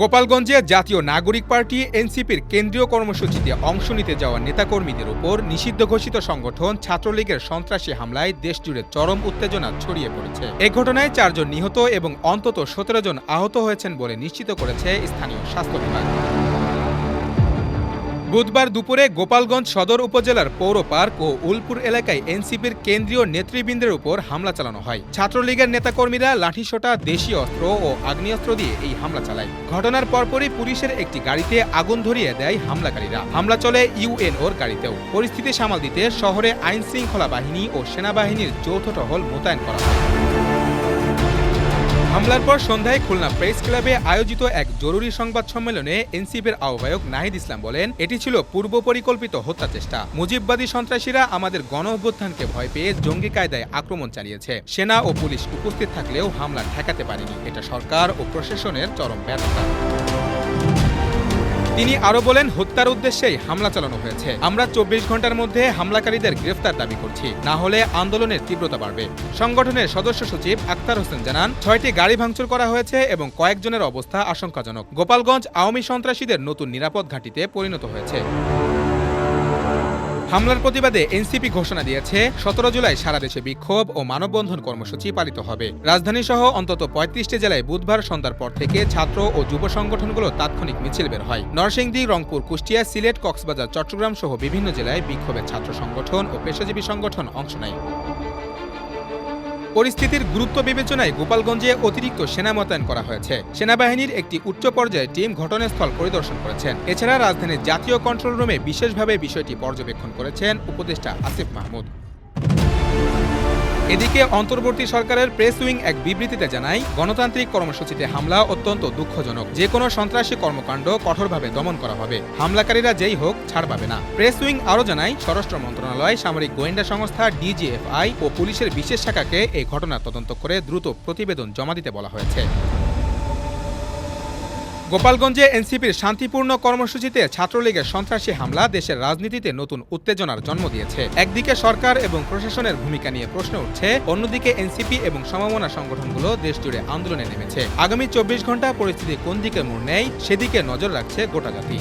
গোপালগঞ্জে জাতীয় নাগরিক পার্টি এনসিপির কেন্দ্রীয় কর্মসূচিতে অংশ নিতে যাওয়া নেতাকর্মীদের ওপর নিষিদ্ধ ঘোষিত সংগঠন ছাত্রলীগের সন্ত্রাসী হামলায় দেশজুড়ে চরম উত্তেজনা ছড়িয়ে পড়েছে। এ ঘটনায় চারজন নিহত এবং অন্তত সতেরো জন আহত হয়েছেন বলে নিশ্চিত করেছে স্থানীয় স্বাস্থ্য বিভাগ। বুধবার দুপুরে গোপালগঞ্জ সদর উপজেলার পৌর পার্ক ও উলপুর এলাকায় এনসিপির কেন্দ্রীয় নেতৃবৃন্দের উপর হামলা চালানো হয়। ছাত্রলীগের নেতাকর্মীরা লাঠিসোটা, দেশীয় অস্ত্র ও আগ্নেয়াস্ত্র দিয়ে এই হামলা চালায়। ঘটনার পরপরই পুলিশের একটি গাড়িতে আগুন ধরিয়ে দেয় হামলাকারীরা। হামলা চলে ইউএনওর গাড়িতেও। পরিস্থিতি সামাল দিতে শহরে আইন শৃঙ্খলা বাহিনী ও সেনাবাহিনীর যৌথ টহল মোতায়েন করা হয়। হামলার পর সন্ধ্যায় খুলনা প্রেস ক্লাবে আয়োজিত এক জরুরি সংবাদ সম্মেলনে এনসিপির আহ্বায়ক নাহিদ ইসলাম বলেন, এটি ছিল পূর্ব পরিকল্পিত হত্যা চেষ্টা। মুজিববাদী সন্ত্রাসীরা আমাদের গণ অভ্যুত্থানকে ভয় পেয়ে জঙ্গি কায়দায় আক্রমণ চালিয়েছে। সেনা ও পুলিশ উপস্থিত থাকলেও হামলা ঠেকাতে পারেনি। এটা সরকার ও প্রশাসনের চরম ব্যর্থতা। তিনি আরও বলেন, হত্যার উদ্দেশ্যেই হামলা চালানো হয়েছে। আমরা চব্বিশ ঘণ্টার মধ্যে হামলাকারীদের গ্রেফতার দাবি করছি। না হলে আন্দোলনের তীব্রতা বাড়বে। সংগঠনের সদস্য সচিব আক্তার হোসেন জানান, ছয়টি গাড়ি ভাঙচুর করা হয়েছে এবং কয়েকজনের অবস্থা আশঙ্কাজনক। গোপালগঞ্জ আওয়ামী সন্ত্রাসীদের নতুন নিরাপদ ঘাঁটিতে পরিণত হয়েছে। হামলার প্রতিবাদে এনসিপি ঘোষণা দিয়েছে, সতেরো জুলাই সারা দেশে বিক্ষোভ ও মানববন্ধন কর্মসূচি পালিত হবে। রাজধানী সহ অন্তত পঁয়ত্রিশটি জেলায় বুধবার সন্ধ্যার পর থেকে ছাত্র ও যুব সংগঠনগুলো তাৎক্ষণিক মিছিল বের হয়। নরসিংদী, রংপুর, কুষ্টিয়া, সিলেট, কক্সবাজার, চট্টগ্রাম সহ বিভিন্ন জেলায় বিক্ষোভের ছাত্র সংগঠন ও পেশাজীবী সংগঠন অংশ নেয়। পরিস্থিতির গুরুত্ব বিবেচনায় গোপালগঞ্জে অতিরিক্ত সেনা মোতায়েন করা হয়েছে। সেনাবাহিনীর একটি উচ্চ পর্যায়ে টিম ঘটনাস্থল পরিদর্শন করেছেন। এছাড়া রাজধানীর জাতীয় কন্ট্রোল রুমে বিশেষভাবে বিষয়টি পর্যবেক্ষণ করেছেন উপদেষ্টা আসিফ মাহমুদ। এদিকে অন্তর্বর্তী সরকারের প্রেস উইং এক বিবৃতিতে জানায়, গণতান্ত্রিক কর্মসূচিতে হামলা অত্যন্ত দুঃখজনক। যে কোনো সন্ত্রাসী কর্মকাণ্ড কঠোরভাবে দমন করা হবে। হামলাকারীরা যেই হোক, ছাড় পাবে না। প্রেস উইং আরও জানায়, স্বরাষ্ট্র মন্ত্রণালয়, সামরিক গোয়েন্দা সংস্থা, ডিজিএফআই ও পুলিশের বিশেষ শাখাকে এই ঘটনার তদন্ত করে দ্রুত প্রতিবেদন জমা দিতে বলা হয়েছে। গোপালগঞ্জে এনসিপির শান্তিপূর্ণ কর্মসূচিতে ছাত্রলীগের সন্ত্রাসী হামলা দেশের রাজনীতিতে নতুন উত্তেজনার জন্ম দিয়েছে। একদিকে সরকার এবং প্রশাসনের ভূমিকা নিয়ে প্রশ্ন উঠছে, অন্যদিকে এনসিপি এবং সমমনা সংগঠনগুলো দেশজুড়ে আন্দোলনে নেমেছে। আগামী চব্বিশ ঘণ্টা পরিস্থিতি কোন দিকে মোড় নেয়, সেদিকে নজর রাখছে গোটা জাতি।